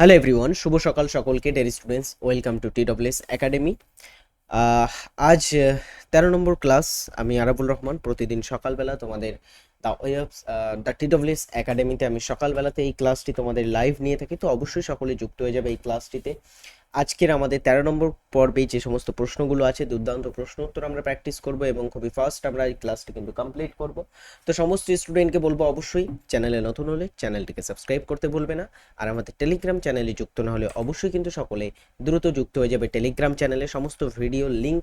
Hello everyone শুভ সকাল সকলকে dear students welcome to TWS academy আজ তেরো নম্বর ক্লাস আমি আরাবুল রহমান। প্রতিদিন সকালবেলা তোমাদের the way of the TWS একাডেমিতে আমি সকালবেলাতে এই ক্লাসটি তোমাদের লাইভ নিয়ে থাকি। তো অবশ্যই সকলে যুক্ত হয়ে যাবে এই ক্লাসটিতে আজকের আমাদের তেরো নম্বর পর্বে যে সমস্ত প্রশ্নগুলো আছে, দুর্দান্ত প্রশ্ন উত্তর আমরা প্র্যাকটিস করব এবং খুবই ফার্স্ট আমরা এই ক্লাসটি কিন্তু কমপ্লিট করব। তো সমস্ত স্টুডেন্টকে বলব অবশ্যই চ্যানেলে নতুন হলে চ্যানেলটিকে সাবস্ক্রাইব করতে ভুলবে না। আর আমাদের টেলিগ্রাম চ্যানেলে যুক্ত না হলে অবশ্যই কিন্তু সকলে দ্রুত যুক্ত হয়ে যাবে টেলিগ্রাম চ্যানেলে সমস্ত ভিডিও লিঙ্ক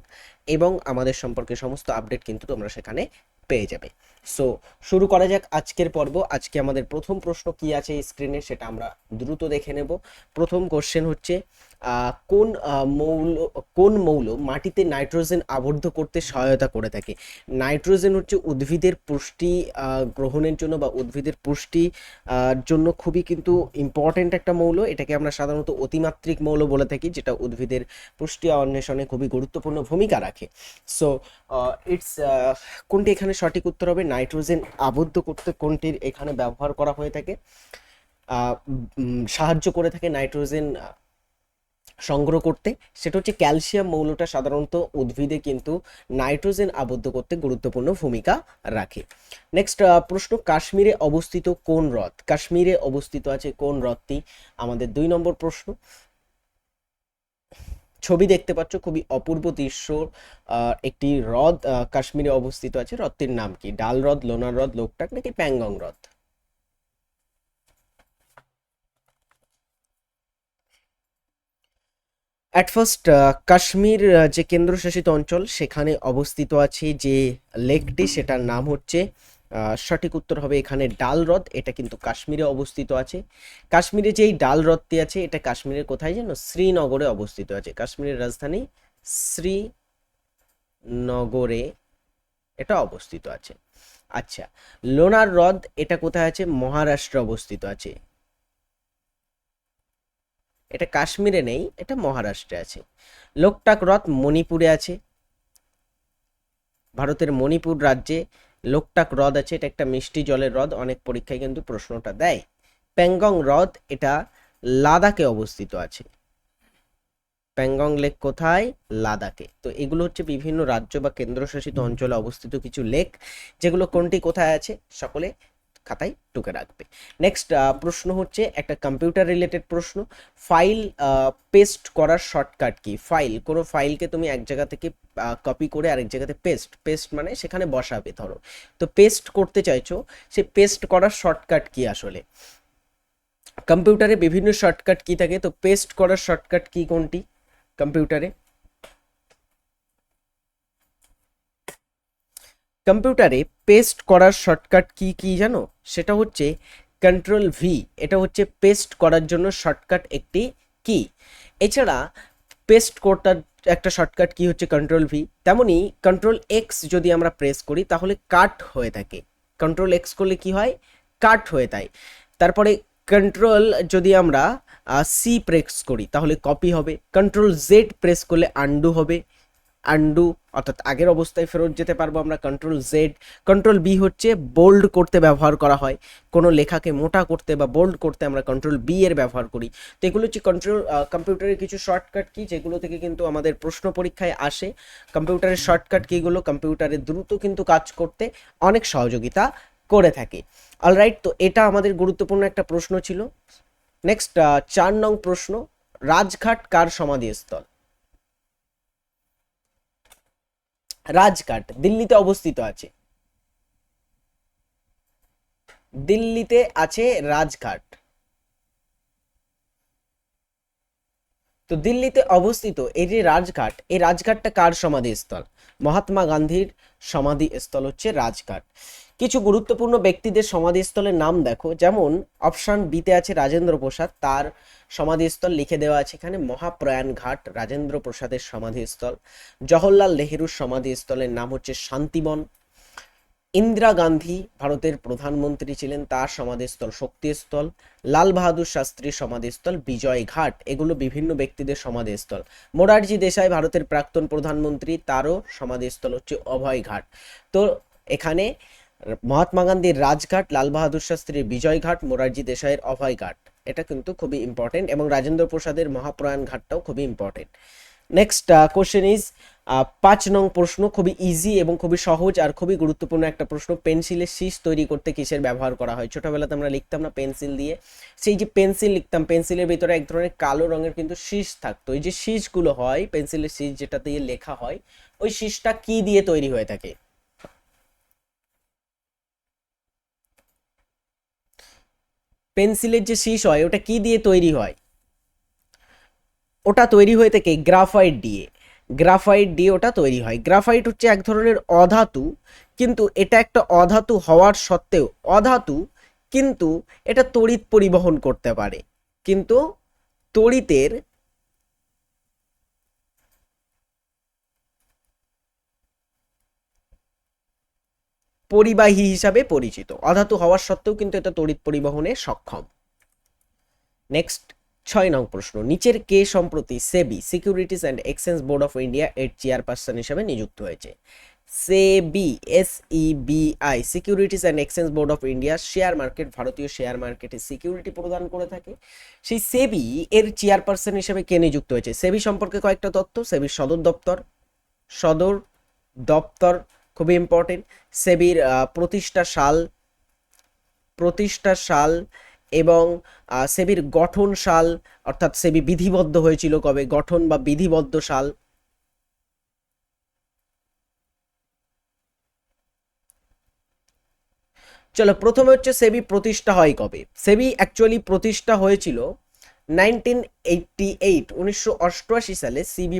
এবং আমাদের সম্পর্কে সমস্ত আপডেট কিন্তু তোমরা সেখানে পেয়ে যাবে। সো শুরু করা যাক আজকের পর্ব। আজকে আমাদের প্রথম প্রশ্ন কি আছে স্ক্রিনে সেটা আমরা দ্রুত দেখে নেব। প্রথম কোশ্চেন হচ্ছে কোন মৌল কোন মৌল মাটিতে নাইট্রোজেন আবদ্ধ করতে সহায়তা করে থাকে? নাইট্রোজেন হচ্ছে উদ্ভিদের পুষ্টি গ্রহণের জন্য বা উদ্ভিদের পুষ্টি জন্য খুবই কিন্তু ইম্পর্ট্যান্ট একটা মৌল। এটাকে আমরা সাধারণত অতিমাত্রিক মৌল বলে থাকি, যেটা উদ্ভিদের পুষ্টি অন্বেষণে খুবই গুরুত্বপূর্ণ ভূমিকা রাখে। সো ইটস কোনটি এখানে সঠিক উত্তর হবে? নাইট্রোজেন আবদ্ধ করতে কোনটির এখানে ব্যবহার করা হয়ে থাকে? সাহায্য করে থাকে নাইট্রোজেন সংগ্রহ করতে। সেটা হচ্ছে ক্যালসিয়াম মৌলটা সাধারণত উদ্ভিদে কিন্তু নাইট্রোজেন আবদ্ধ করতে গুরুত্বপূর্ণ ভূমিকা রাখে। নেক্সট প্রশ্ন, কাশ্মীরে অবস্থিত কোন হ্রদ? কাশ্মীরে অবস্থিত আছে কোন হ্রদটি? আমাদের দুই নম্বর প্রশ্ন। ছবি দেখতে পাচ্ছ, খুবই অপূর্ব দৃশ্য। একটি হ্রদ কাশ্মীরে অবস্থিত আছে। হ্রদটির নাম কি? ডাল হ্রদ, লোনার হ্রদ, লোকটাক নাকি প্যাংগং হ্রদ? অ্যাট ফার্স্ট কাশ্মীর যে কেন্দ্রশাসিত অঞ্চল, সেখানে অবস্থিত আছে যে লেকটি, সেটার নাম হচ্ছে সঠিক উত্তর হবে এখানে ডাল হ্রদ এটা কিন্তু কাশ্মীরে অবস্থিত আছে। কাশ্মীরে যেই ডাল হ্রদটি আছে, এটা কাশ্মীরের কোথায় যেন? শ্রীনগরে অবস্থিত আছে। কাশ্মীরের রাজধানী শ্রীনগরে এটা অবস্থিত আছে। আচ্ছা লোনার হ্রদ, এটা কোথায় আছে? মহারাষ্ট্রে অবস্থিত আছে। এটা কাশ্মীরে নেই, এটা মহারাষ্ট্রে আছে। লোকটাক হ্রদ মণিপুরে আছে। ভারতের মণিপুর রাজ্যে লোকটাক হ্রদ আছে, এটা একটা মিষ্টি জলের হ্রদ অনেক পরীক্ষায় কিন্তু প্রশ্নটা দেয়। প্যাংগং হ্রদ এটা লাদাখে অবস্থিত আছে। প্যাংগং লেক কোথায়? লাদাখে। তো এগুলো হচ্ছে বিভিন্ন রাজ্য বা কেন্দ্রশাসিত অঞ্চলে অবস্থিত কিছু লেক, যেগুলো কোনটি কোথায় আছে? সকলে খাতায় টুকে রাখবে। নেক্সট প্রশ্ন হচ্ছে, একটা কম্পিউটার রিলেটেড প্রশ্ন। ফাইল পেস্ট করার শর্টকাট কি? ফাইল কোনো ফাইলকে তুমি এক জায়গা থেকে কপি করে আরেক জায়গাতে পেস্ট পেস্ট মানে সেখানে বসাবে, ধরো। তো পেস্ট করতে চাইছো সে পেস্ট করার শর্টকাট কি আসলে? কম্পিউটারে বিভিন্ন শর্টকাট কি থাকে? তো পেস্ট করার শর্টকাট কি কোনটি? কম্পিউটারে কম্পিউটারে পেস্ট করার শর্টকাট কি কি জানো? সেটা হচ্ছে কন্ট্রোল ভি এটা হচ্ছে পেস্ট করার জন্য শর্টকাট একটি কি। এছাড়া পেস্ট করতার একটা শর্টকাট কি হচ্ছে কন্ট্রোল ভি তেমনি কন্ট্রোল এক্স যদি আমরা প্রেস করি, তাহলে কাট হয়ে থাকে। কন্ট্রোল এক্স করলে কি হয়? কাট হয়ে যায়। তারপরে কন্ট্রোল যদি আমরা সি প্রেস করি, তাহলে কপি হবে। কন্ট্রোল জেড প্রেস করলে আন্ডু হবে। আন্ডু অর্থাৎ আগের অবস্থায় ফেরত যেতে পারব আমরা কন্ট্রোল জেড কন্ট্রোল বি হচ্ছে বোল্ড করতে ব্যবহার করা হয়। কোনো লেখাকে মোটা করতে বা বোল্ড করতে আমরা কন্ট্রোল বি এর ব্যবহার করি। তো এগুলো হচ্ছে কন্ট্রোল কম্পিউটারের কিছু শর্টকাট কি, যেগুলো থেকে কিন্তু আমাদের প্রশ্ন পরীক্ষায় আসে। কম্পিউটারের শর্টকাট কিগুলো কম্পিউটারে দ্রুত কিন্তু কাজ করতে অনেক সহযোগিতা করে থাকে। অলরাইট তো এটা আমাদের গুরুত্বপূর্ণ একটা প্রশ্ন ছিল। নেক্সট চার নং প্রশ্ন, রাজঘাট কার সমাধিস্থল? রাজঘাট, দিল্লিতে অবস্থিত আছে। দিল্লিতে আছে রাজঘাট। তো দিল্লিতে অবস্থিত এই যে রাজঘাট, এই রাজঘাটটা কার সমাধিস্থল? মহাত্মা গান্ধীর সমাধিস্থল হচ্ছে রাজঘাট। কিছু গুরুত্বপূর্ণ ব্যক্তিদের সমাধিস্থলের নাম দেখো। যেমন, অপশন বিতে আছে রাজেন্দ্র প্রসাদ। তার সমাধিস্থল লিখে দেওয়া আছে এখানে, মহাপ্রয়াণ ঘাট, রাজেন্দ্র প্রসাদের সমাধিস্থল। জওহরলাল নেহেরুর সমাধিস্থলের নাম হচ্ছে শান্তিবন। ইন্দিরা গান্ধী ভারতের প্রধানমন্ত্রী ছিলেন, তার সমাধিস্থল শক্তিস্থল। লাল বাহাদুর শাস্ত্রীর সমাধিস্থল বিজয় ঘাট, এগুলো বিভিন্ন ব্যক্তিদের সমাধিস্থল। মোরারজি দেশাই ভারতের প্রাক্তন প্রধানমন্ত্রী, তারও সমাধিস্থল হচ্ছে অভয় ঘাট। তো এখানে মহাত্মা গান্ধীর রাজঘাট, লাল বাহাদুর শাস্ত্রীর বিজয় ঘাট মোরারজি দেশাইয়ের অভয় ঘাট এটা কিন্তু খুবই ইম্পর্টেন্ট এবং রাজেন্দ্র প্রসাদের মহাপ্রয়াণ ঘাটটাও খুবই ইম্পর্টেন্ট নেক্সট কোশ্চেন ইজ পাঁচ নং প্রশ্ন খুবই ইজি এবং খুবই সহজ আর খুবই গুরুত্বপূর্ণ একটা প্রশ্ন পেন্সিলের শীষ তৈরি করতে কিসের ব্যবহার করা হয়? ছোটবেলাতে আমরা লিখতাম না পেন্সিল দিয়ে। সেই যে পেন্সিল লিখতাম পেন্সিলের ভিতরে এক ধরনের কালো রঙের কিন্তু শীষ থাকতো। এই যে শীষগুলো হয় পেন্সিলের শীষ যেটা দিয়ে লেখা হয়, ওই শীষটা কি দিয়ে তৈরি হয়ে থাকে? পেন্সিলের যে শীষ হয়, ওটা কি দিয়ে তৈরি হয়? ওটা তৈরি হয়ে থাকে গ্রাফাইট দিয়ে। গ্রাফাইট দিয়ে ওটা তৈরি হয়। গ্রাফাইট হচ্ছে এক ধরনের অধাতু, কিন্তু এটা একটা অধাতু হওয়ার সত্ত্বেও, অধাতু কিন্তু এটা তড়িৎ পরিবহন করতে পারে। কিন্তু তড়িতের পরিবাহী হিসাবে পরিচিত। অধাতু হওয়ার সত্ত্বেও কিন্তু এটা তড়িৎ পরিবহনে সক্ষম। নেক্সট ছয় নং প্রশ্ন। নিচের কে সম্প্রতি SEBI securities and exchange board of India এর চেয়ারপারসন হিসেবে নিযুক্ত হয়েছে। SEBI I securities and exchange board of India share market ভারতীয় শেয়ার মার্কেটে সিকিউরিটি প্রদান করে থাকে। সেই সেবি এর চেয়ারপারসন হিসেবে কে নিযুক্ত হয়েছে? সেবি সম্পর্কে কয়েকটা তথ্য। সেবির সদর দপ্তর সদর দপ্তর খুবই ইম্পর্টেন্ট সেবির প্রতিষ্ঠা সাল প্রতিষ্ঠা সাল এবং সেবির গঠন সাল, অর্থাৎ সেবি বিধিবদ্ধ হয়েছিল কবে? গঠন বা বিধিবদ্ধ সাল। চলো, প্রথমে হচ্ছে সেবি প্রতিষ্ঠা হয় কবে? সেবি অ্যাকচুয়ালি প্রতিষ্ঠা হয়েছিল নাইনটিন এইটটি এইট উনিশশো অষ্টআশি সালে সিবি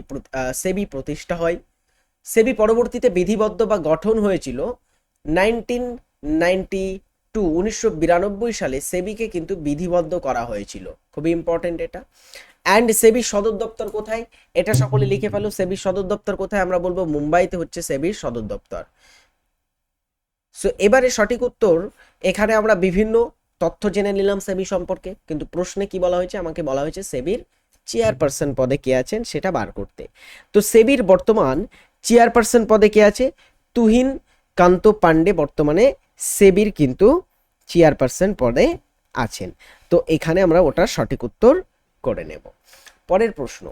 সেবি প্রতিষ্ঠা হয়। সেবি পরবর্তীতে বিধিবদ্ধ বা গঠন হয়েছিল নাইনটিন নাইনটি টু, উনিশশো বিরানব্বই সালে সেবিকে কিন্তু বিধিবদ্ধ করা হয়েছিল। খুবই ইম্পর্টেন্ট এটা। অ্যান্ড সেবির সদর দপ্তর কোথায়? এটা সকলে লিখে ফেলো। সেবির সদর দপ্তর কোথায়? আমরা বলব মুম্বাইতে হচ্ছে সেবির সদর দপ্তর। সো এবারে সঠিক উত্তর, এখানে আমরা বিভিন্ন তথ্য জেনে নিলাম সেবি সম্পর্কে। কিন্তু প্রশ্নে কি বলা হয়েছে? আমাকে বলা হয়েছে সেবির চেয়ারপারসন পদে কে আছেন সেটা বার করতে। তো সেবির বর্তমান চেয়ারপারসন পদে কে আছে? তুহিন কান্ত পান্ডে বর্তমানে সেবির কিন্তু চেয়ারপারসন পদে আছেন। তো এখানে আমরা ওটার সঠিক উত্তর করে নেব। পরের প্রশ্ন।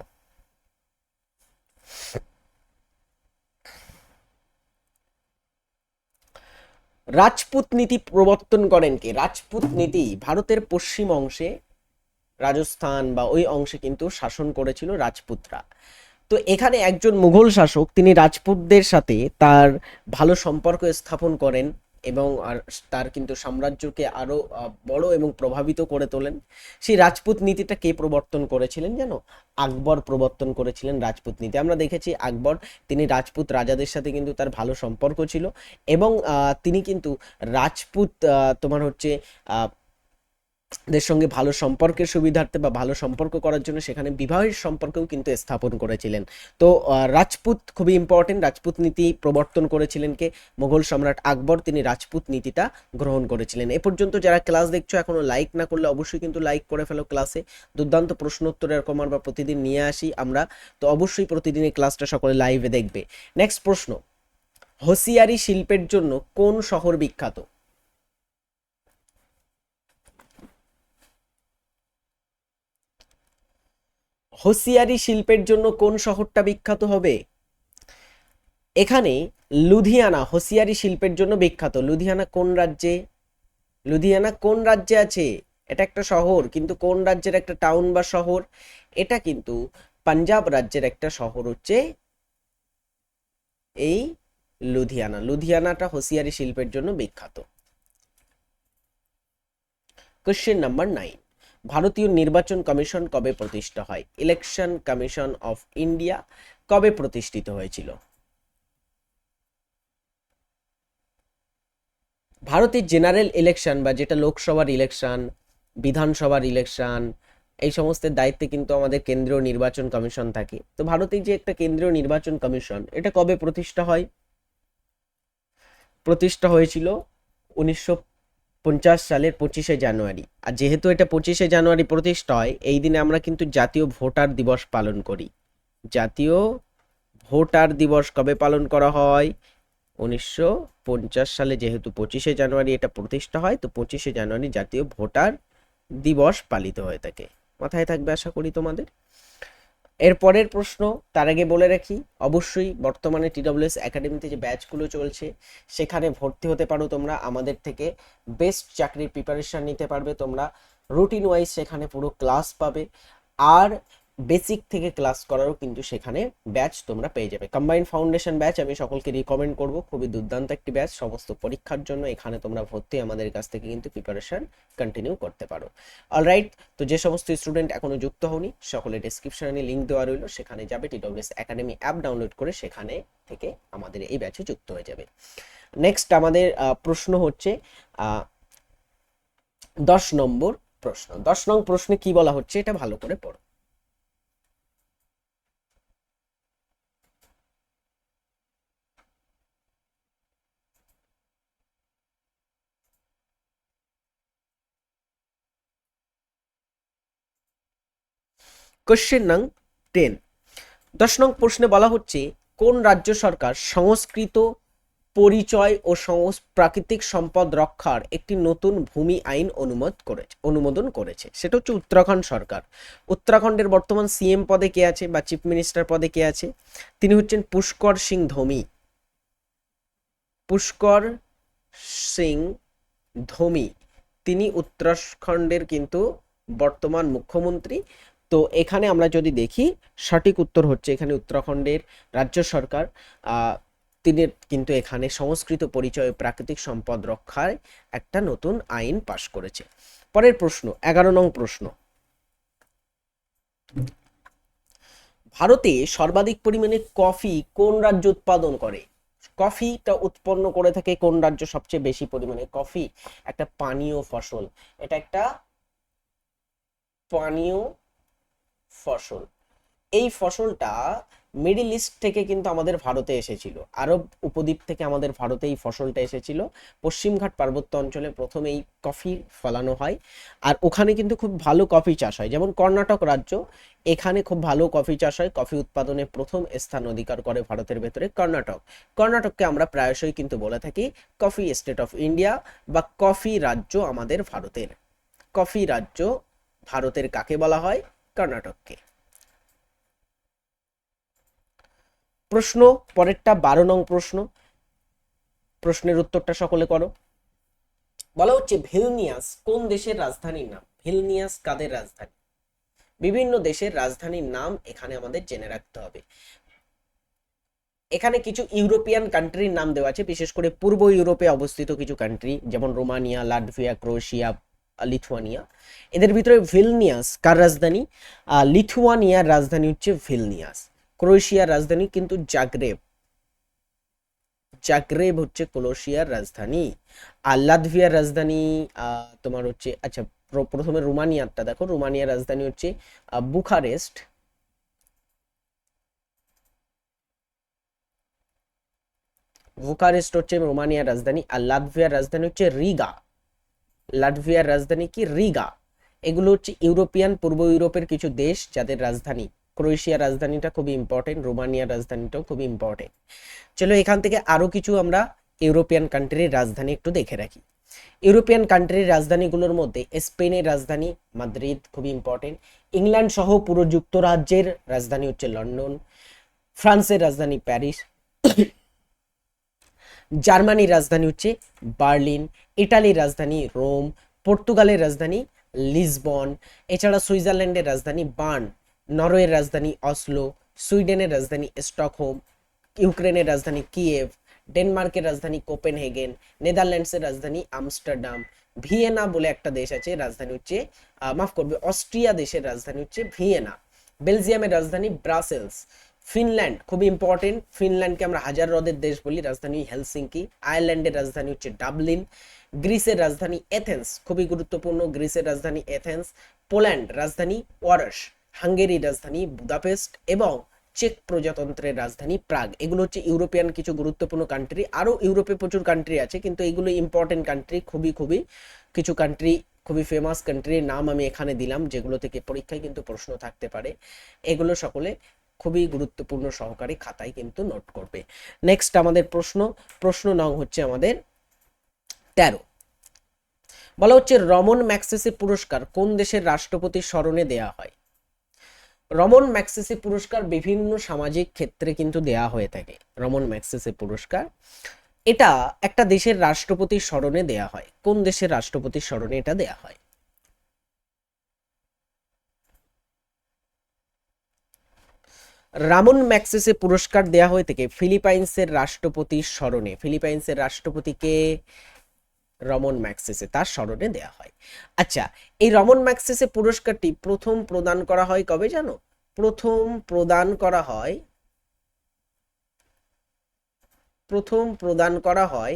রাজপুত নীতি প্রবর্তন করেন কে? রাজপুত নীতি ভারতের পশ্চিম অংশে, রাজস্থান বা ওই অংশে কিন্তু শাসন করেছিল রাজপুতরা। তো এখানে একজন মুঘল শাসক, তিনি রাজপুতদের সাথে তার ভালো সম্পর্ক স্থাপন করেন এবং আর তার কিন্তু সাম্রাজ্যকে আরও বড় এবং প্রভাবিত করে তোলেন। সেই রাজপুত নীতিটা কে প্রবর্তন করেছিলেন জানো? আকবর প্রবর্তন করেছিলেন রাজপুত নীতি। আমরা দেখেছি আকবর, তিনি রাজপুত রাজাদের সাথে কিন্তু তার ভালো সম্পর্ক ছিল এবং তিনি কিন্তু রাজপুত তোমার হচ্ছে দের সঙ্গে ভালো সম্পর্কের সুবিধার্থে বা ভালো সম্পর্ক করার জন্য সেখানে বিবাহের সম্পর্কেও কিন্তু স্থাপন করেছিলেন। তো রাজপুত খুবই ইম্পর্টেন্ট রাজপুত নীতি প্রবর্তন করেছিলেন কে? মোগল সম্রাট আকবর তিনি রাজপুত নীতিটা গ্রহণ করেছিলেন। এ পর্যন্ত যারা ক্লাস দেখছ এখনও লাইক না করলে অবশ্যই কিন্তু লাইক করে ফেলো ক্লাসে দুর্দান্ত প্রশ্ন উত্তর এরকম আমরা প্রতিদিন নিয়ে আসি আমরা। তো, অবশ্যই প্রতিদিন এই ক্লাসটা সকলে লাইভে দেখবে। নেক্সট প্রশ্ন, হোসিয়ারি শিল্পের জন্য কোন শহর বিখ্যাত? হোসিয়ারি শিল্পের জন্য কোন শহরটা বিখ্যাত হবে? এখানে লুধিয়ানা, হোসিয়ারি শিল্পের জন্য বিখ্যাত। লুধিয়ানা কোন রাজ্যে? লুধিয়ানা কোন রাজ্যে আছে? এটা একটা শহর, কিন্তু কোন রাজ্যের একটা টাউন বা শহর? এটা কিন্তু পাঞ্জাব রাজ্যের একটা শহর হচ্ছে এই লুধিয়ানা। লুধিয়ানাটা হোসিয়ারি শিল্পের জন্য বিখ্যাত। কোশ্চেন নাম্বার নাইন ভারতীয় নির্বাচন কমিশন কবে প্রতিষ্ঠা হয়? ইলেকশন কমিশন অফ ইন্ডিয়া কবে প্রতিষ্ঠিত হয়েছিল? ভারতের জেনারেল ইলেকশন বা যেটা লোকসভার ইলেকশন, বিধানসভার ইলেকশন, এই সমস্ত দায়িত্বে কিন্তু আমাদের কেন্দ্রীয় নির্বাচন কমিশন থাকে। তো ভারতের যে একটা কেন্দ্রীয় নির্বাচন কমিশন, এটা কবে প্রতিষ্ঠা হয়? প্রতিষ্ঠা হয়েছিল উনিশশো পঞ্চাশ সালের পঁচিশে জানুয়ারি। আর যেহেতু এটা পঁচিশে জানুয়ারি প্রতিষ্ঠা হয় এই দিনে আমরা কিন্তু জাতীয় ভোটার দিবস পালন করি। জাতীয় ভোটার দিবস কবে পালন করা হয়? উনিশশো পঞ্চাশ সালে যেহেতু পঁচিশে জানুয়ারি এটা প্রতিষ্ঠা হয়, তো পঁচিশে জানুয়ারি জাতীয় ভোটার দিবস পালিত হয়ে থাকে। মাথায় থাকবে আশা করি তোমাদের? এর পরের প্রশ্ন, তার আগে বলে রাখি, অবশ্যই বর্তমানে টিডব্লিউএস একাডেমিতে যে ব্যাচগুলো চলছে, সেখানে ভর্তি হতে পারো তোমরা। আমাদের থেকে বেস্ট চাকরির প্রিপারেশন নিতে পারবে তোমরা। রুটিন ওয়াইজ সেখানে পুরো ক্লাস পাবে। আর বেসিক থেকে ক্লাস করারও কিন্তু সেখানে ব্যাচ তোমরা পেয়ে যাবে। কম্বাইন্ড ফাউন্ডেশন ব্যাচ আমি সকলকে রিকমেন্ড করব, খুবই দুর্দান্ত একটি ব্যাচ সমস্ত পরীক্ষার জন্য এখানে তোমরা ভর্তি আমাদের কাছ থেকে কিন্তু প্রিপারেশন কন্টিনিউ করতে পারো। অলরাইট তো যে সমস্ত স্টুডেন্ট এখনও যুক্ত হওনি, সকলে ডেসক্রিপশনে লিঙ্ক দেওয়া রইল, সেখানে যাবে টিডব্লিউএস একাডেমি অ্যাপ ডাউনলোড করে সেখানে থেকে আমাদের এই ব্যাচে যুক্ত হয়ে যাবে। নেক্সট আমাদের প্রশ্ন হচ্ছে দশ নম্বর প্রশ্ন। দশ নং প্রশ্নে কি বলা হচ্ছে? এটা ভালো করে পড়ো। কোশ্চেন নং টেন। দশ নং প্রশ্নে বলা হচ্ছে, কোন রাজ্য সরকার সংস্কৃত পরিচয় ও সংস- প্রাকৃতিক সম্পদ রক্ষার একটি নতুন ভূমি আইন অনুমোদ করেছে, অনুমোদন করেছে? সেটা হচ্ছে উত্তরাখণ্ড সরকার। উত্তরাখণ্ডের বর্তমান সিএম পদে কে আছে বা চিফ মিনিস্টার পদে কে আছে? তিনি হচ্ছেন পুষ্কর সিং ধোমি। পুষ্কর সিং ধোমি। তিনি উত্তরাখণ্ডের কিন্তু বর্তমান মুখ্যমন্ত্রী। তো এখানে আমরা যদি দেখি, সঠিক উত্তর হচ্ছে এখানে উত্তরাখণ্ডের রাজ্য সরকার। তিনি কিন্তু এখানে সংস্কৃত পরিচয় প্রাকৃতিক সম্পদ রক্ষায় একটা নতুন আইন পাশ করেছে। পরের প্রশ্ন, এগারো নং প্রশ্ন। ভারতে সর্বাধিক পরিমাণে কফি কোন রাজ্য উৎপাদন করে? কফিটা উৎপন্ন করে থাকে কোন রাজ্য সবচেয়ে বেশি পরিমাণে? কফি, একটা পানীয় ফসল। এটা একটা পানীয় ফসল। এই ফসলটা মিডিল ইস্ট থেকে কিন্তু আমাদের ভারতে এসেছিল। আরব উপদ্বীপ থেকে আমাদের ভারতে এই ফসলটা এসেছিল। পশ্চিমঘাট পার্বত্য অঞ্চলে প্রথম এই কফি ফলানো হয়। আর ওখানে কিন্তু খুব ভালো কফি চাষ হয়। যেমন কর্ণাটক রাজ্য, এখানে খুব ভালো কফি চাষ হয়। কফি উৎপাদনে প্রথম স্থান অধিকার করে ভারতের ভেতরে কর্ণাটক। কর্ণাটককে আমরা প্রায়শই কিন্তু বলে থাকি কফি স্টেট অফ ইন্ডিয়া বা কফি রাজ্য আমাদের ভারতের। কফি রাজ্য ভারতের কাকে বলা হয়? কর্ণাটককে। প্রশ্ন, পরেরটা বারো নং প্রশ্ন। প্রশ্নের উত্তরটা সকলে করো। বলা হচ্ছে ভিলনিয়াস কোন দেশের রাজধানীর নাম? ভিলনিয়াস কাদের রাজধানী? বিভিন্ন দেশের রাজধানীর নাম এখানে আমাদের জেনে রাখতে হবে। এখানে কিছু ইউরোপিয়ান কান্ট্রির নাম দেওয়া আছে, বিশেষ করে পূর্ব ইউরোপে অবস্থিত কিছু কান্ট্রি যেমন রোমানিয়া, লাটভিয়া, ক্রোয়েশিয়া লিথুয়ানিয়া। এদের ভিতরে ভিলনিয়াস কার রাজধানী? লিথুয়ানিয়ার রাজধানী হচ্ছে ভিলনিয়াস। ক্রোয়েশিয়ার রাজধানী কিন্তু জাগ্রেব। জাগ্রেব হচ্ছে ক্রোয়েশিয়ার রাজধানী। আর লাতভিয়ার রাজধানী তোমার হচ্ছে আচ্ছা প্রথমে রোমানিয়ারটা দেখো। রোমানিয়ার রাজধানী হচ্ছে বুখারেস্ট। বুখারেস্ট হচ্ছে রোমানিয়ার রাজধানী। আর লাতভিয়ার রাজধানী হচ্ছে রিগা। লাটভিয়ার রাজধানী কি? রিগা। এগুলো হচ্ছে ইউরোপিয়ান, পূর্ব ইউরোপের কিছু দেশ যাদের রাজধানী। ক্রোয়েশিয়ার রাজধানীটা খুবই ইম্পর্টেন্ট রোমানিয়ার রাজধানীটাও খুবই ইম্পর্টেন্ট চলো এখান থেকে আরও কিছু আমরা ইউরোপিয়ান কান্ট্রির রাজধানী একটু দেখে রাখি। ইউরোপিয়ান কান্ট্রির রাজধানীগুলোর মধ্যে স্পেনের রাজধানী, মাদ্রিদ, খুবই ইম্পর্টেন্ট ইংল্যান্ড সহ পুরো যুক্তরাজ্যের রাজধানী হচ্ছে লন্ডন। ফ্রান্সের রাজধানী প্যারিস। জার্মানির রাজধানী হচ্ছে বার্লিন, ইটালির রাজধানী রোম, পর্তুগালের রাজধানী লিসবন, এছাড়া সুইজারল্যান্ডের রাজধানী বার্ন, নরওয়ের রাজধানী অসলো, সুইডেনের রাজধানী স্টকহোম, ইউক্রেনের রাজধানী কিয়েভ, ডেনমার্কের রাজধানী কোপেনহেগেন, নেদারল্যান্ডসের রাজধানী আমস্টারডাম, ভিয়েনা বলে একটা দেশ আছে, রাজধানী হচ্ছে মাফ করবে, অস্ট্রিয়া দেশের রাজধানী হচ্ছে ভিয়েনা। বেলজিয়ামের রাজধানী ব্রাসেলস ফিনল্যান্ড খুবই ইম্পর্টেন্ট ফিনল্যান্ডকে আমরা হাজার হ্রদের দেশ বলি, রাজধানী হেলসিঙ্কি। আয়ারল্যান্ডের রাজধানী হচ্ছে ডাবলিন। গ্রিসের রাজধানী এথেন্স, খুবই গুরুত্বপূর্ণ। গ্রিসের রাজধানী এথেন্স। পোল্যান্ড, রাজধানী ওয়ারস হাঙ্গেরির রাজধানী বুদাপেস্ট এবং চেক প্রজাতন্ত্রের রাজধানী প্রাগ। এগুলো হচ্ছে ইউরোপিয়ান কিছু গুরুত্বপূর্ণ কান্ট্রি আরও ইউরোপে প্রচুর কান্ট্রি আছে, কিন্তু এগুলো ইম্পর্টেন্ট কান্ট্রি খুবই খুবই কিছু কান্ট্রি খুবই ফেমাস কান্ট্রির নাম আমি এখানে দিলাম, যেগুলো থেকে পরীক্ষায় কিন্তু প্রশ্ন থাকতে পারে। এগুলো সকলে খুবই গুরুত্বপূর্ণ সহকারে খাতায় কিন্তু নোট করবে। নেক্সট আমাদের প্রশ্ন প্রশ্ন নং হচ্ছে আমাদের তেরো। বলা হচ্ছে রমন ম্যাক্সেসে পুরস্কার কোন দেশের রাষ্ট্রপতির স্মরণে দেয়া হয়? রমন ম্যাক্সেসি পুরস্কার বিভিন্ন সামাজিক ক্ষেত্রে কিন্তু দেয়া হয়ে থাকে। রমন ম্যাক্সেসি পুরস্কার। এটা একটা দেশের রাষ্ট্রপতির স্মরণে দেয়া হয়। কোন দেশের রাষ্ট্রপতির স্মরণে এটা দেয়া হয়? রামন ম্যাক্সেসে পুরস্কার দেয়া হয়ে থাকে ফিলিপাইন্সের রাষ্ট্রপতির স্মরণে, ফিলিপাইন্সের রাষ্ট্রপতিকে রমন ম্যাক্সেসে, তার স্মরণে দেয়া হয়। আচ্ছা এই রমন ম্যাক্সেসে পুরস্কারটি প্রথম প্রদান করা হয় কবে জানো? প্রথম প্রদান করা হয়, প্রথম প্রদান করা হয়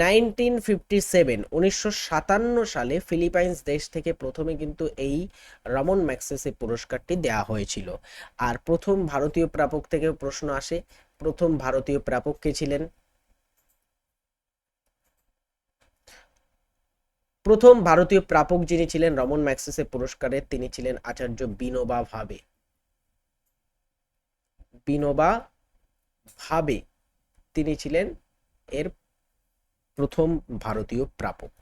নাইনটিন ফিফটি সেভেন, উনিশশো সাতান্ন সালে ফিলিপাইন্স দেশ থেকে প্রথমে কিন্তু এই রমন ম্যাক্সেসে পুরস্কারটি দেয়া হয়েছিল। আর প্রথম ভারতীয় প্রাপক থেকে প্রশ্ন আসে, প্রথম ভারতীয় প্রাপক কে ছিলেন? প্রথম ভারতীয় প্রাপক যিনি ছিলেন রমন ম্যাক্সেসে পুরস্কারের তিনি ছিলেন আচার্য বিনোবা ভাবে। বিনোবা ভাবে তিনি ছিলেন এর প্রথম ভারতীয় প্রাপক।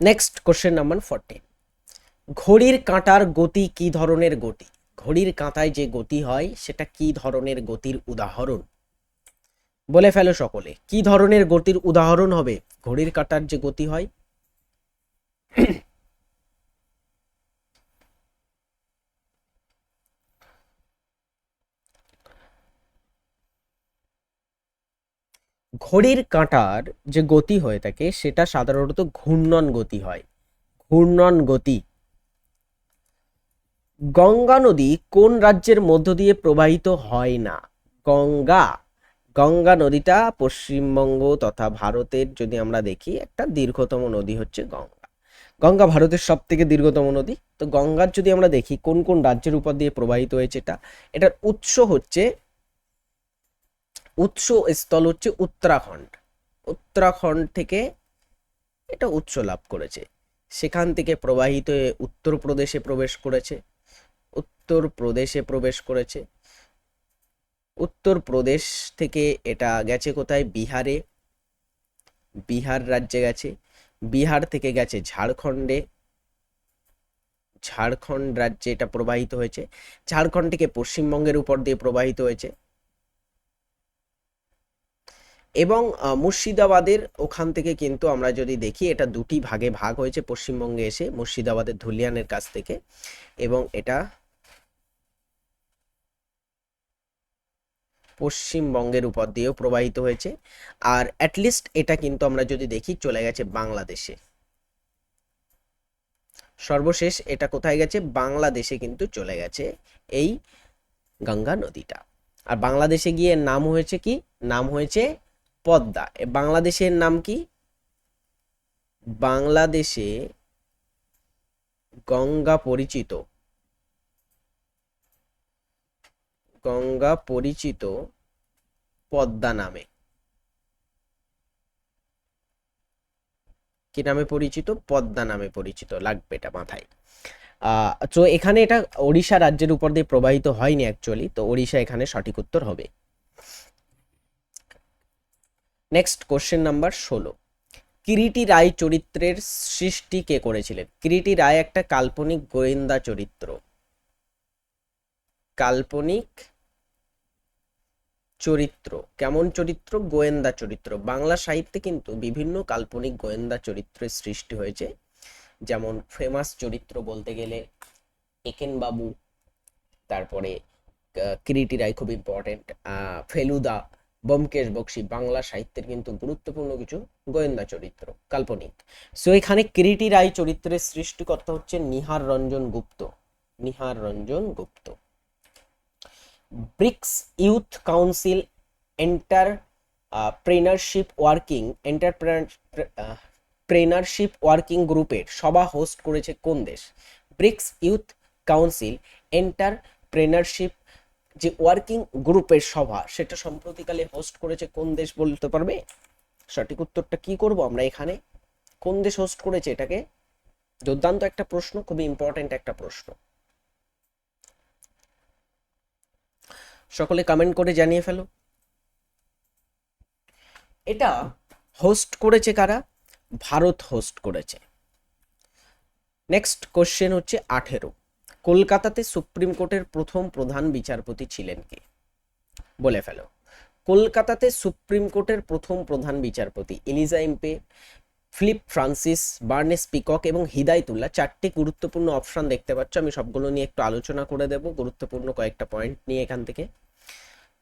নেক্সট কোশ্চেন নাম্বার ফোরটিন ঘড়ির কাঁটার গতি কি ধরনের গতি? ঘড়ির কাঁটায় যে গতি হয়, সেটা কি ধরনের গতির উদাহরণ? বলে ফেলো সকলে, কি ধরনের গতির উদাহরণ হবে? ঘড়ির কাঁটার যে গতি হয় ঘড়ির কাঁটার যে গতি হয়ে থাকে, সেটা সাধারণত ঘূর্ণন গতি হয়। ঘূর্ণন গতি। গঙ্গা নদী কোন রাজ্যের মধ্য দিয়ে প্রবাহিত হয় না? গঙ্গা। গঙ্গা নদীটা পশ্চিমবঙ্গ তথা ভারতের, যদি আমরা দেখি, একটা দীর্ঘতম নদী হচ্ছে গঙ্গা। গঙ্গা ভারতের সব থেকে দীর্ঘতম নদী। তো গঙ্গার যদি আমরা দেখি, কোন কোন রাজ্যের উপর দিয়ে প্রবাহিত হয়েছে এটা? এটার উৎস হচ্ছে উৎস স্থল হচ্ছে উত্তরাখণ্ড। উত্তরাখণ্ড থেকে এটা উৎস লাভ করেছে। সেখান থেকে প্রবাহিত হয়ে উত্তরপ্রদেশে প্রবেশ করেছে। উত্তরপ্রদেশে প্রবেশ করেছে। উত্তরপ্রদেশ থেকে এটা গেছে কোথায়? বিহারে। বিহার রাজ্যে গেছে। বিহার থেকে গেছে ঝাড়খণ্ডে। ঝাড়খণ্ড রাজ্যে এটা প্রবাহিত হয়েছে। ঝাড়খণ্ড থেকে পশ্চিমবঙ্গের উপর দিয়ে প্রবাহিত হয়েছে। এবং মুর্শিদাবাদের ওখান থেকে কিন্তু আমরা যদি দেখি, এটা দুটি ভাগে ভাগ হয়েছে পশ্চিমবঙ্গে এসে, মুর্শিদাবাদের ধুলিয়ানের কাছ থেকে এবং এটা পশ্চিমবঙ্গের উপর দিয়েও প্রবাহিত হয়েছে। আর অ্যাটলিস্ট এটা কিন্তু আমরা যদি দেখি, চলে গেছে বাংলাদেশে। সর্বশেষ এটা কোথায় গেছে? বাংলাদেশে কিন্তু চলে গেছে এই গঙ্গা নদীটা। আর বাংলাদেশে গিয়ে নাম হয়েছে কি? নাম হয়েছে পদ্মা। বাংলাদেশের নাম কি? বাংলাদেশে গঙ্গা পরিচিত। গঙ্গা পরিচিত পদ্মা নামে। কি নামে পরিচিত? পদ্মা নামে পরিচিত। লাগবে এটা মাথায়। তো এখানে এটা ওড়িশা রাজ্যের উপর দিয়ে প্রবাহিত হয়নি অ্যাকচুয়ালি তো ওড়িশা এখানে সঠিক উত্তর হবে। নেক্সট কোশ্চেন নাম্বার ষোলো। কিরিটি রায় চরিত্রের সৃষ্টি কে করেছিলেন? কিরিটি রায় একটা কাল্পনিক গোয়েন্দা চরিত্র। কাল্পনিক চরিত্র, কেমন চরিত্র? গোয়েন্দা চরিত্র। বাংলা সাহিত্যে কিন্তু বিভিন্ন কাল্পনিক গোয়েন্দা চরিত্রের সৃষ্টি হয়েছে। যেমন ফেমাস চরিত্র বলতে গেলে একেন বাবু, তারপরে কিরিটি রায় খুব ইম্পর্টেন্ট ফেলুদা ব্যোমকেশ বক্সি বাংলা সাহিত্যের কিন্তু গুরুত্বপূর্ণ কিছু গোয়েন্দা চরিত্র, কাল্পনিক। সো এখানে কিরিটি রায় চরিত্রের সৃষ্টিকর্তা হচ্ছে Nihar Ranjan Gupta. Nihar Ranjan Gupta. BRICS youth council entrepreneurship working entrepreneurship working গ্রুপের সভা হোস্ট করেছে কোন দেশ? ব্রিক্স ইউথ কাউন্সিল এন্টারপ্রেনারশিপ যে ওয়ার্কিং গ্রুপের সভা, সেটা সম্প্রতিকালে হোস্ট করেছে কোন দেশ বলতে পারবে? সঠিক উত্তরটা কি করব আমরা এখানে? কোন দেশ হোস্ট করেছে এটাকে? দুর্দান্ত একটা প্রশ্ন, খুবই ইম্পর্টেন্ট একটা প্রশ্ন। সকলে কমেন্ট করে জানিয়ে ফেলো। এটা হোস্ট করেছে কারা? ভারত হোস্ট করেছে। নেক্সট কোশ্চেন হচ্ছে আঠেরো। কলকাতাতে সুপ্রিম কোর্টের প্রথম প্রধান বিচারপতি ছিলেন কে? বলে ফেলো। কলকাতাতে সুপ্রিম কোর্টের প্রথম প্রধান বিচারপতি Elijah Impey, Philip Francis, Barnes Peacock এবং হিদায়তুল্লাহ চারটি গুরুত্বপূর্ণ অপশান দেখতে পাচ্ছ। আমি সবগুলো নিয়ে একটু আলোচনা করে দেব, গুরুত্বপূর্ণ কয়েকটা পয়েন্ট নিয়ে এখান থেকে।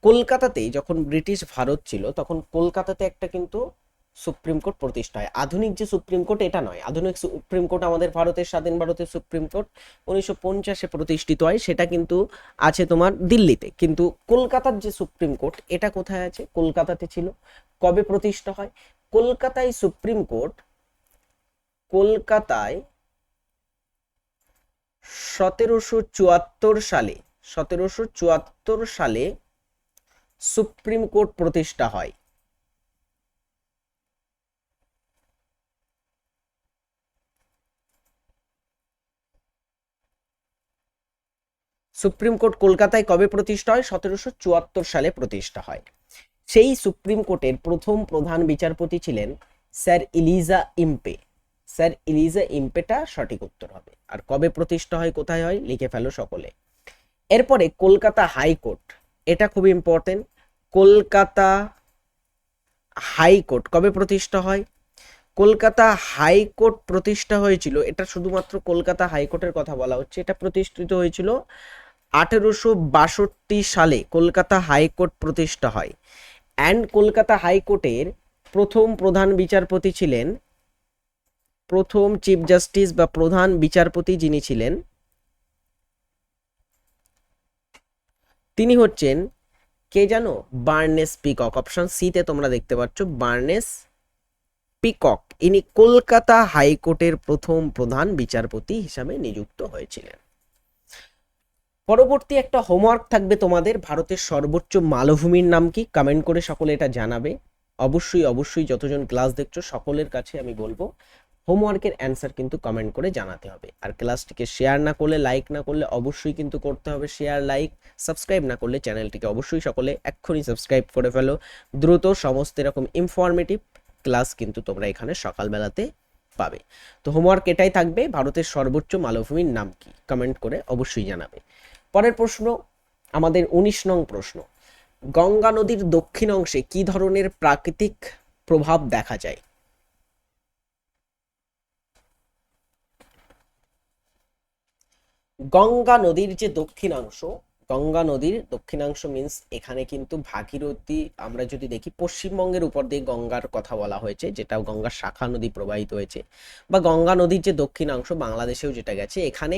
কলকাতাতে যখন ব্রিটিশ ভারত ছিল, তখন কলকাতাতে একটা কিন্তু সুপ্রিম কোর্ট প্রতিষ্ঠা হয়। আধুনিক যে সুপ্রিম কোর্ট, এটা নয়। আধুনিক সুপ্রিম কোর্ট আমাদের ভারতের, স্বাধীন ভারতের সুপ্রিম কোর্ট উনিশশো পঞ্চাশে প্রতিষ্ঠিত হয়। সেটা কিন্তু আছে তোমার দিল্লিতে। কিন্তু কলকাতার যে সুপ্রিম কোর্ট, এটা কোথায় আছে? কলকাতাতে ছিল। কবে প্রতিষ্ঠা হয়? কলকাতায় সুপ্রিম কোর্ট, কলকাতায় সতেরোশো চুয়াত্তর সালে, সতেরোশো চুয়াত্তর সালে সুপ্রিম কোর্ট প্রতিষ্ঠা হয়। সুপ্রিম কোর্ট কলকাতায় কবে প্রতিষ্ঠা হয়? সতেরোশো চুয়াত্তর সালে প্রতিষ্ঠা হয়। সেই সুপ্রিম কোর্টের প্রথম প্রধান বিচারপতি ছিলেন sir Elijah Impey. Sir Elijah ইম্পেটা সঠিক উত্তর হবে। আর কবে প্রতিষ্ঠা হয়, কোথায় হয়, লিখে ফেলো সকলে। এরপরে কলকাতা হাইকোর্ট। এটা খুব ইম্পর্টেন্ট কলকাতা হাইকোর্ট কবে প্রতিষ্ঠা হয়? কলকাতা হাইকোর্ট প্রতিষ্ঠা হয়েছিল, এটা শুধুমাত্র কলকাতা হাইকোর্টের কথা বলা হচ্ছে, এটা প্রতিষ্ঠিত হয়েছিল আঠেরোশো বাষট্টি সালে কলকাতা হাইকোর্ট প্রতিষ্ঠা হয়। অ্যান্ড কলকাতা হাইকোর্টের প্রথম প্রধান বিচারপতি ছিলেন, প্রথম চিফ জাস্টিস বা প্রধান বিচারপতি যিনি ছিলেন, তিনি হচ্ছেন, কে জানো? Barnes peacock. অপশন সিতে তোমরা দেখতে পাচ্ছ, বার্নেস পিকক। ইনি কলকাতা হাইকোর্টের প্রথম প্রধান বিচারপতি হিসাবে নিযুক্ত হয়েছিলেন। পরবর্তী একটা হোমওয়ার্ক থাকবে তোমাদের, ভারতের সর্বোচ্চ মালভূমির নাম কি? কমেন্ট করে সকলে এটা জানাবে। অবশ্যই অবশ্যই যতজন ক্লাস দেখছ, সকলের কাছে আমি বলব হোমওয়ার্কের অ্যান্সার কিন্তু কমেন্ট করে জানাতে হবে। আর ক্লাসটিকে শেয়ার না করলে লাইক না করলে অবশ্যই কিন্তু করতে হবে শেয়ার লাইক সাবস্ক্রাইব না করলে চ্যানেলটিকে অবশ্যই সকলে এক্ষুনি সাবস্ক্রাইব করে ফেলো। দ্রুত সমস্ত এরকম ইনফরমেটিভ ক্লাস কিন্তু তোমরা এখানে সকালবেলাতে পাবে। তো হোমওয়ার্ক এটাই থাকবে, ভারতের সর্বোচ্চ মালভূমির নাম কি? কমেন্ট করে অবশ্যই জানাবে। পরের প্রশ্ন, আমাদের উনিশ নং প্রশ্ন, গঙ্গা নদীর দক্ষিণ অংশে কি ধরনের প্রাকৃতিক প্রভাব দেখা যায়? গঙ্গা নদীর যে দক্ষিণাংশ গঙ্গা নদীর দক্ষিণাংশ মিন্স এখানে কিন্তু ভাগীরথী, আমরা যদি দেখি, পশ্চিমবঙ্গের উপর দিয়ে গঙ্গার কথা বলা হয়েছে যেটা গঙ্গার শাখা নদী প্রবাহিত হয়েছে, বা গঙ্গা নদীর যে দক্ষিণাংশ বাংলাদেশেও যেটা গেছে, এখানে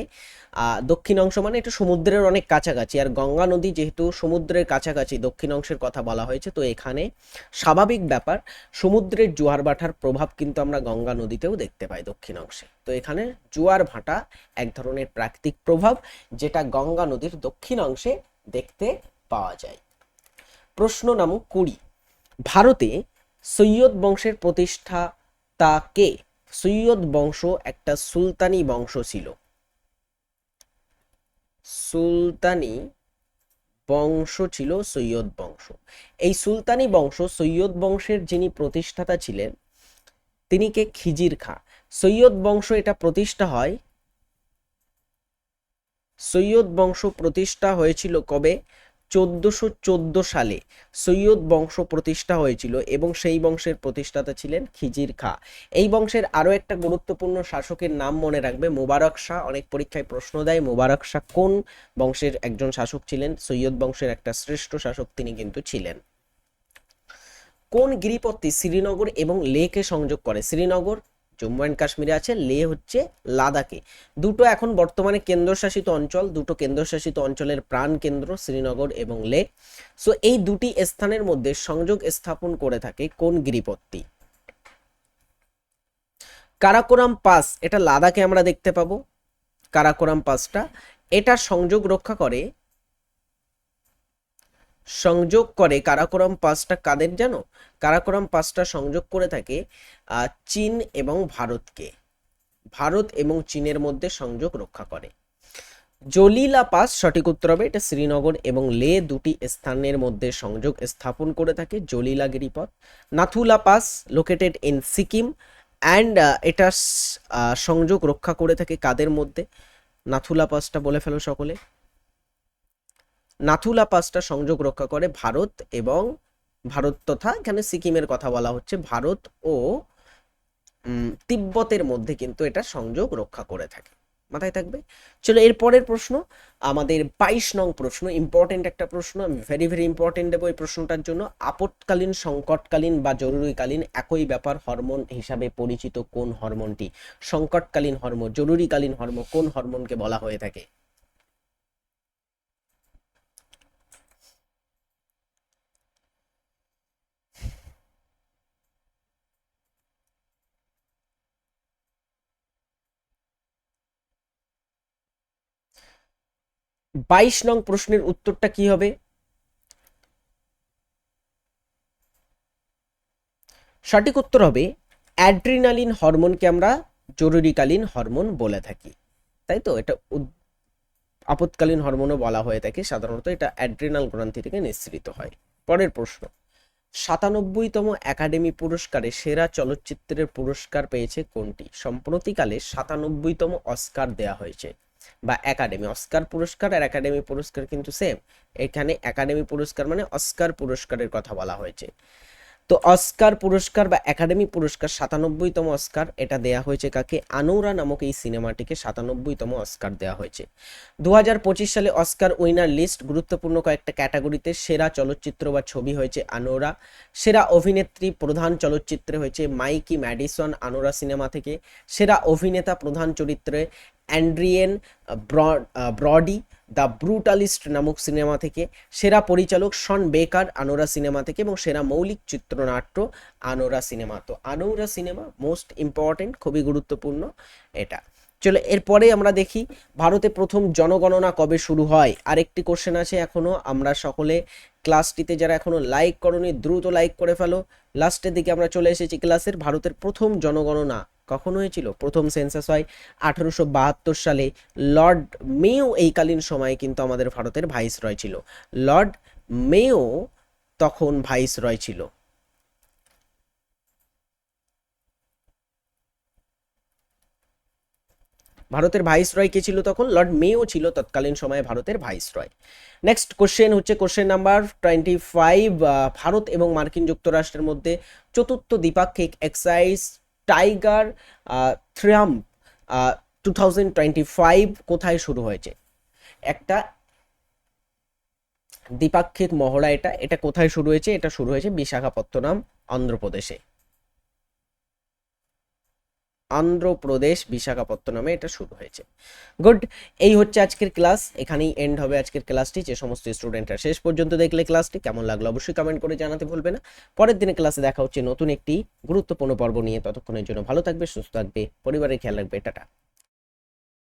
দক্ষিণাংশ মানে এটা সমুদ্রের অনেক কাছাকাছি, আর গঙ্গা নদী যেহেতু সমুদ্রের কাছাকাছি, দক্ষিণাংশের কথা বলা হয়েছে, তো এখানে স্বাভাবিক ব্যাপার, সমুদ্রের জোয়ার ভাটার প্রভাব কিন্তু আমরা গঙ্গা নদীতেও দেখতে পাই দক্ষিণাংশে। তো এখানে জোয়ার ভাটা এক ধরনের প্রাকৃতিক প্রভাব যেটা গঙ্গা নদীর দক্ষিণাংশে দেখতে পাওয়া যায়। প্রশ্ন নাম কুড়ি। ভারতে সৈয়দ বংশের প্রতিষ্ঠাতা কে? সৈয়দ বংশ একটা সুলতানি বংশ ছিল। সুলতানি বংশ ছিল সৈয়দ বংশ। এই সুলতানি বংশ সৈয়দ বংশের যিনি প্রতিষ্ঠাতা ছিলেন, তিনি কে? খিজির খা সৈয়দ বংশ এটা প্রতিষ্ঠা হয়। সৈয়দ বংশ প্রতিষ্ঠা হয়েছিল কবে? চোদ্দশো চোদ্দ সালে সৈয়দ বংশ প্রতিষ্ঠা হয়েছিল এবং সেই বংশের প্রতিষ্ঠাতা ছিলেন খিজির খা। এই বংশের আরও একটা গুরুত্বপূর্ণ শাসকের নাম মনে রাখবে মোবারক শাহ। অনেক পরীক্ষায় প্রশ্ন দেয় মোবারক শাহ কোন বংশের একজন শাসক ছিলেন? সৈয়দ বংশের একটা শ্রেষ্ঠ শাসক তিনি কিন্তু ছিলেন। কোন গিরিপথটি শ্রীনগর এবং লেকে সংযোগ করে? শ্রীনগর জম্মু অ্যান্ড কাশ্মীরে আছে, লে হচ্ছে লাদাখে। দুটো এখন বর্তমানে কেন্দ্রশাসিত অঞ্চল, দুটো কেন্দ্রশাসিত অঞ্চলের প্রাণ কেন্দ্র শ্রীনগর এবং লে। সো এই দুটি স্থানের মধ্যে সংযোগ স্থাপন করে থাকে কোন গিরিপথটি? কারাকোরাম পাস, এটা লাদাখে আমরা দেখতে পাবো। কারাকোরাম পাসটা এটা সংযোগ রক্ষা করে সংযোগ করে, কারাকোরাম পাসটা কাদের জানো? কারাকোরাম পাসটা সংযোগ করে থাকে চীন এবং ভারতকে। ভারত এবং চীনের মধ্যে সংযোগ রক্ষা করে। জলিলা পাস সঠিক উত্তর হবে, এটা শ্রীনগর এবং লে দুটি স্থানের মধ্যে সংযোগ স্থাপন করে থাকে, জলিলা গিরিপথ। Nathu La pass located in Sikkim and এটা সংযোগ রক্ষা করে থাকে কাদের মধ্যে? নাথুলা পাসটা বলে ফেলো সকলে। নাথুলা পাসটা সংযোগ রক্ষা করে ভারত এবং ভারত তথা এখানে সিকিমের কথা বলা হচ্ছে, ভারত ও তিব্বতের মধ্যে কিন্তু এটা সংযোগ রক্ষা করে থাকে। মাথায় থাকবে? চলো, এর পরের প্রশ্ন, আমাদের বাইশ নং প্রশ্ন ইম্পর্টেন্ট একটা প্রশ্ন, আমি ভেরি ভেরি ইম্পর্টেন্ট দেবো এই প্রশ্নটার জন্য। আপৎকালীন, সংকটকালীন বা জরুরিকালীন একই ব্যাপার, হরমোন হিসাবে পরিচিত কোন হরমোনটি? সংকটকালীন হরমোন, জরুরিকালীন হরমোন কোন হরমোনকে বলা হয়ে থাকে? বাইশ নং প্রশ্নের উত্তরটা কি হবে? সঠিক উত্তর হবে, অ্যাড্রিনালিন হরমোনকে আমরা জরুরিকালীন হরমোন বলে থাকি। তাই তো? এটা আপৎকালীন হরমোনও বলা হয়ে থাকে, সাধারণত এটা অ্যাড্রিনাল গ্রন্থি থেকে নিঃসৃত হয়। পরের প্রশ্ন, সাতানব্বইতম একাডেমি পুরস্কারে সেরা চলচ্চিত্রের পুরস্কার পেয়েছে কোনটি? সম্প্রতিকালে সাতানব্বইতম অস্কার দেয়া হয়েছে। বা একাডেমি, অস্কার পুরস্কার আর একাডেমি পুরস্কার কিন্তু সেম এখানে একাডেমি পুরস্কার মানে অস্কার পুরস্কারের কথা বলা হয়েছে। তো অস্কার পুরস্কার বা একাডেমি পুরস্কার সাতানব্বইতম অস্কার, এটা দেয়া হয়েছে কাকে? আনোরা নামক এই সিনেমাটিকে সাতানব্বইতম অস্কার দেয়া হয়েছে। দু সালে অস্কার উইনার লিস্ট গুরুত্বপূর্ণ কয়েকটা ক্যাটাগরিতে সেরা চলচ্চিত্র বা ছবি হয়েছে আনোরা। সেরা অভিনেত্রী প্রধান চলচ্চিত্রে হয়েছে মাইকি ম্যাডিসন আনোরা সিনেমা থেকে। সেরা অভিনেতা প্রধান চরিত্রে অ্যান্ড্রিয়েন ব্রড দ্য ব্রুটালিস্ট নামক সিনেমা থেকে, সেরা পরিচালক শন বেকার, আনোরা সিনেমা থেকে এবং সেরা মৌলিক চিত্রনাট্য আনোরা সিনেমা। তো আনোরা সিনেমা মোস্ট ইম্পর্টেন্ট খুবই গুরুত্বপূর্ণ এটা। চলো, এরপরে আমরা দেখি ভারতে প্রথম জনগণনা কবে শুরু হয়। আরেকটি কোশ্চেন আছে এখনও আমরা সকলে ক্লাসটিতে যারা এখনও লাইক করনি, দ্রুত লাইক করে ফেলো। লাস্টের দিকে আমরা চলে এসেছি ক্লাসের ভারতের প্রথম জনগণনা। কখন হয়েছিল প্রথম সেন্সাস হয় আঠারোশো বাহাত্তর সালে। লর্ড মেও এইকালীন সময়ে কিন্তু আমাদের ভারতের ভাইস রয় ছিল। লর্ড মেও তখন ভাইস রয় ছিল। ভারতের ভাইস রয় কে ছিল তখন? লর্ড মেও ছিল তৎকালীন সময়ে ভারতের ভাইস রয় নেক্সট কোশ্চেন হচ্ছে question number twenty five Bharat এবং মার্কিন যুক্তরাষ্ট্রের মধ্যে চতুর্থ দ্বিপাক্ষিক exercise tiger triumph two thousand twenty five কোথায় শুরু হয়েছে? একটা দ্বিপাক্ষিক মহড়া এটা এটা কোথায় শুরু হয়েছে? এটা শুরু হয়েছে বিশাখাপত্তনম, অন্ধ্রপ্রদেশে। অন্ধ্রপ্রদেশ বিশাখাপত্তনমে এটা শুরু হয়েছে। গুড, এই হচ্ছে আজকের ক্লাস। এখানেই এন্ড হবে আজকের ক্লাসটি। যে সমস্ত স্টুডেন্টরা শেষ পর্যন্ত দেখলে ক্লাসটি, কেমন লাগল অবশ্যই কমেন্ট করে জানাতে ভুলবে না। পরের দিনে ক্লাসে দেখা হচ্ছে নতুন একটি গুরুত্বপূর্ণ পর্ব নিয়ে। ততক্ষণের জন্য ভালো থাকবে, সুস্থ থাকবে, পরিবারের খেয়াল রাখবে, টাটা।